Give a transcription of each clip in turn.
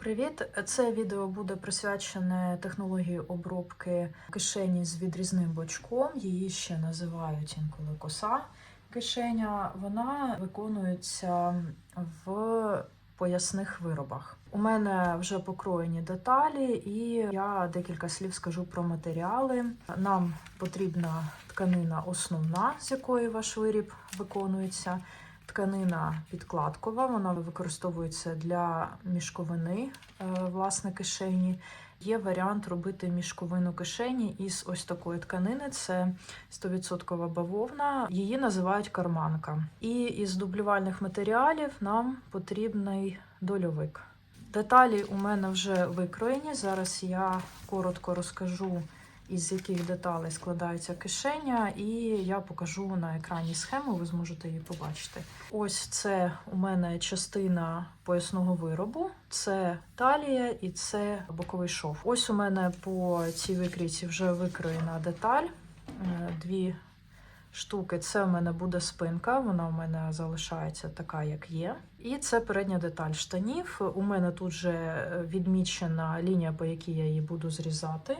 Привіт! Це відео буде присвячене технології обробки кишені з відрізним бочком. Її ще називають інколи коса кишеня. Вона виконується в поясних виробах. У мене вже покроєні деталі, і я декілька слів скажу про матеріали. Нам потрібна тканина основна, з якої ваш виріб виконується. Тканина підкладкова, вона використовується для мішковини е, власне кишені. Є варіант робити мішковину кишені із ось такої тканини. Це 100% бавовна. Її називають карманка. І із дублювальних матеріалів нам потрібний дольовик. Деталі у мене вже викроєні. Зараз я коротко розкажу із яких деталей складається кишеня, і я покажу на екрані схему, ви зможете її побачити. Ось це у мене частина поясного виробу, це талія і це боковий шов. Ось у мене по цій викрійці вже викроєна деталь. Е, Дві штуки. Це у мене буде спинка, вона у мене залишається така, як є. І це передня деталь штанів. У мене тут вже відмічена лінія, по якій я її буду зрізати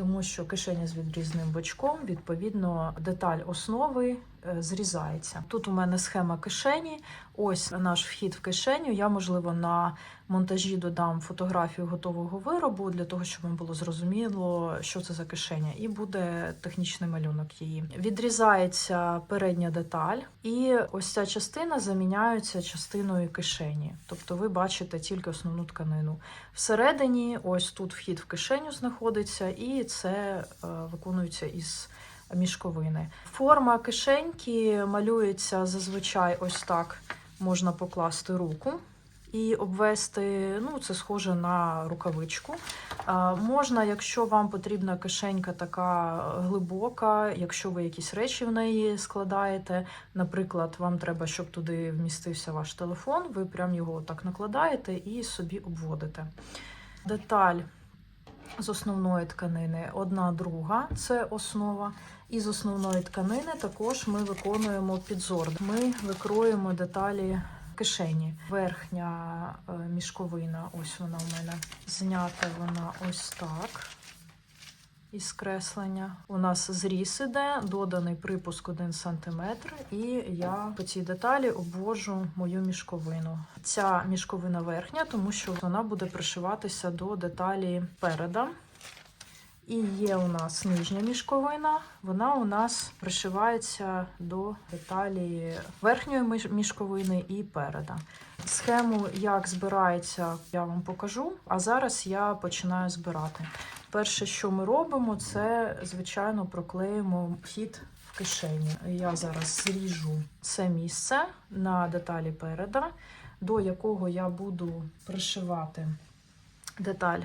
тому що кишеня з відрізним бочком, відповідно, деталь основи зрізається. Тут у мене схема кишені. Ось наш вхід в кишеню. Я, можливо, на монтажі додам фотографію готового виробу для того, щоб вам було зрозуміло, що це за кишеня, і буде технічний малюнок її. Відрізається передня деталь, і ось ця частина заміняється частиною кишені. Тобто ви бачите тільки основну тканину. Всередині, ось тут вхід в кишеню знаходиться, і це е, виконується із мішковини. Форма кишеньки малюється зазвичай ось так. Можна покласти руку і обвести, ну, це схоже на рукавичку. Можна, якщо вам потрібна кишенька така глибока, якщо ви якісь речі в неї складаєте, наприклад, вам треба, щоб туди вмістився ваш телефон, ви прям його так накладаєте і собі обводите. Деталь з основної тканини одна друга це основа. І з основної тканини також ми виконуємо підзор. Ми викроємо деталі кишені. Верхня е, мішковина, ось вона у мене знята вона ось так. Із креслення. У нас зріз іде, доданий припуск 1 см, і я по цій деталі обвожу мою мішковину. Ця мішковина верхня, тому що вона буде пришиватися до деталі переда. І є у нас нижня мішковина, вона у нас пришивається до деталі верхньої мішковини і переда. Схему, як збирається, я вам покажу. А зараз я починаю збирати. Перше, що ми робимо, це, звичайно, проклеїмо вхід в кишені. Я зараз зріжу це місце на деталі переда, до якого я буду пришивати деталь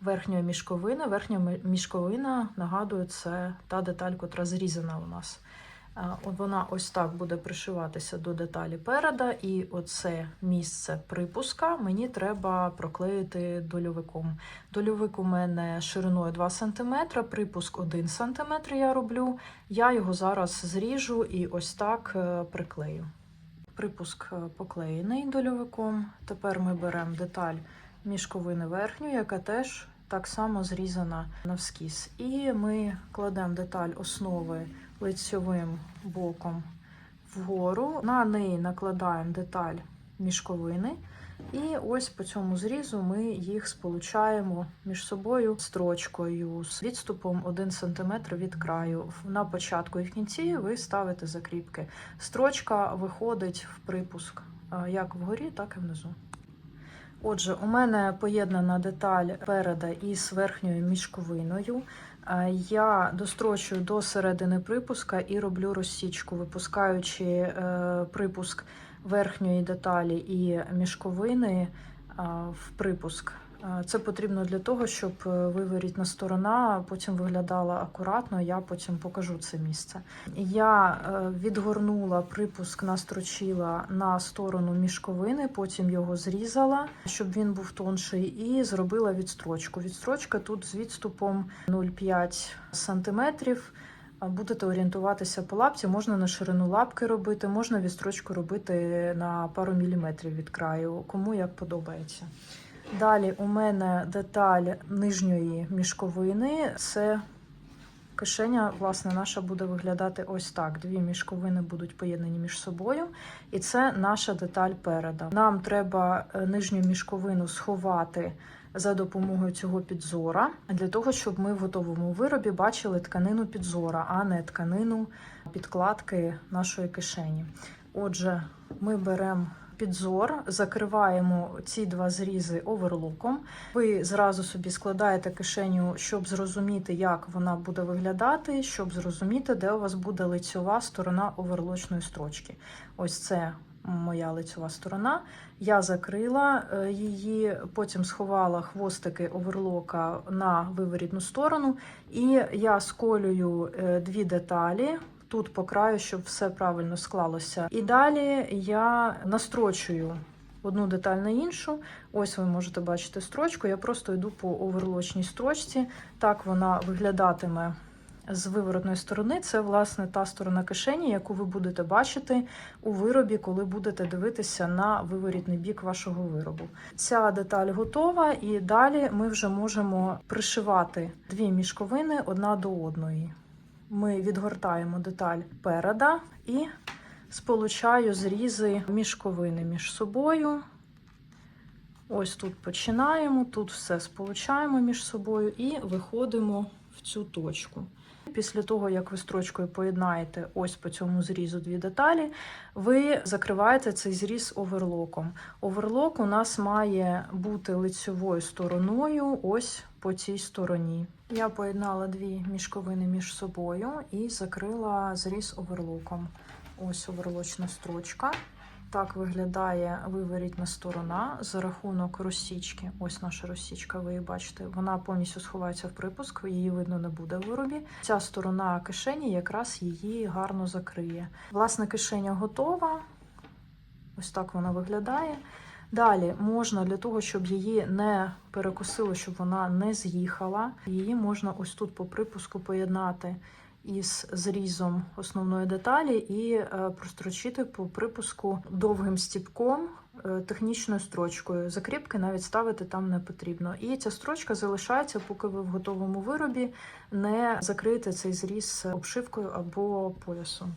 верхньої мішковини. Верхня мішковина, нагадую, це та деталь, котра зрізана у нас. Вона ось так буде пришиватися до деталі переда, і оце місце припуска мені треба проклеїти дольовиком. Дольовик у мене шириною 2 см, припуск 1 см я роблю. Я його зараз зріжу і ось так е, приклею. Припуск е, поклеєний дольовиком. Тепер ми беремо деталь мішковини верхню, яка теж так само зрізана навскіз. І ми кладемо деталь основи лицьовим боком вгору. На неї накладаємо деталь мішковини. І ось по цьому зрізу ми їх сполучаємо між собою строчкою з відступом 1 см від краю. На початку і в кінці ви ставите закріпки. Строчка виходить в припуск як вгорі, так і внизу. Отже, у мене поєднана деталь переда із верхньою мішковиною. Я дострочую до середини припуска і роблю розсічку, випускаючи е, припуск верхньої деталі і мішковини в припуск. Це потрібно для того, щоб е, виворітна сторона потім виглядала акуратно. Я потім покажу це місце. Я е, відгорнула припуск, настрочила на сторону мішковини, потім його зрізала, щоб він був тонший, і зробила відстрочку. Відстрочка тут з відступом 0,5 см. Будете орієнтуватися по лапці, можна на ширину лапки робити, можна відстрочку робити на пару міліметрів від краю, кому як подобається. Далі у мене деталь нижньої мішковини. Це кишеня, власне, наша буде виглядати ось так. Дві мішковини будуть поєднані між собою. І це наша деталь переда. Нам треба е, нижню мішковину сховати за допомогою цього підзора, для того, щоб ми в готовому виробі бачили тканину підзора, а не тканину підкладки нашої кишені. Отже, ми беремо підзор, закриваємо ці два зрізи оверлоком. Ви зразу собі складаєте кишеню, щоб зрозуміти, як вона буде виглядати, щоб зрозуміти, де у вас буде лицьова сторона оверлочної строчки. Ось це моя лицьова сторона. Я закрила е, її, потім сховала хвостики оверлока на виворітну сторону, і я сколюю е, дві деталі. Тут по краю, щоб все правильно склалося. І далі я настрочую одну деталь на іншу. Ось ви можете бачити строчку. Я просто йду по оверлочній строчці. Так вона виглядатиме з виворотної сторони. Це, власне, та сторона кишені, яку ви будете бачити у виробі, коли будете дивитися на виворітний бік вашого виробу. Ця деталь готова, і далі ми вже можемо пришивати дві мішковини одна до одної. Ми відгортаємо деталь переда і сполучаю зрізи мішковини між собою. Ось тут починаємо, тут все сполучаємо між собою і виходимо в цю точку. Після того, як ви строчкою поєднаєте ось по цьому зрізу дві деталі, ви закриваєте цей зріз оверлоком. Оверлок у нас має бути лицьовою стороною ось по цій стороні. Я поєднала дві мішковини між собою і закрила зріз оверлоком. Ось оверлочна строчка. Так виглядає виворітна сторона за рахунок розсічки. Ось наша розсічка, ви її бачите. Вона повністю сховається в припуск, її видно не буде в виробі. Ця сторона кишені якраз її гарно закриє. Власне, кишеня готова. Ось так вона виглядає. Далі можна для того, щоб її не перекусило, щоб вона не з'їхала. Її можна ось тут по припуску поєднати із зрізом основної деталі і е, прострочити по припуску довгим стіпком е, технічною строчкою. Закріпки навіть ставити там не потрібно. І ця строчка залишається, поки ви в готовому виробі не закриєте цей зріз обшивкою або поясом.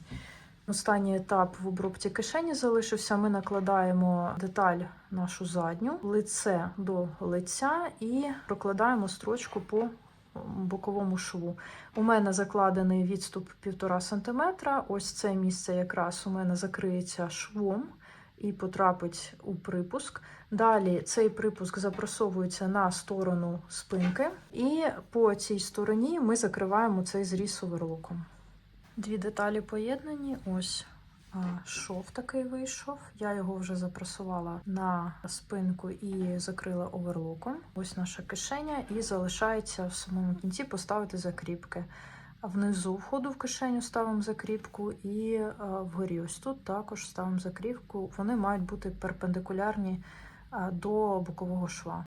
Останній етап в обробці кишені залишився. Ми накладаємо деталь нашу задню, лице до лиця і прокладаємо строчку по боковому шву. У мене закладений відступ 1,5 см. Ось це місце якраз у мене закриється швом і потрапить у припуск. Далі цей припуск запросовується на сторону спинки, і по цій стороні ми закриваємо цей зріз оверлоком. Дві деталі поєднані. Ось шов такий вийшов. Я його вже запресувала на спинку і закрила оверлоком. Ось наша кишеня, і залишається в самому кінці поставити закріпки. Внизу входу в кишеню ставимо закріпку, і вгорі ось тут також ставимо закріпку. Вони мають бути перпендикулярні до бокового шва.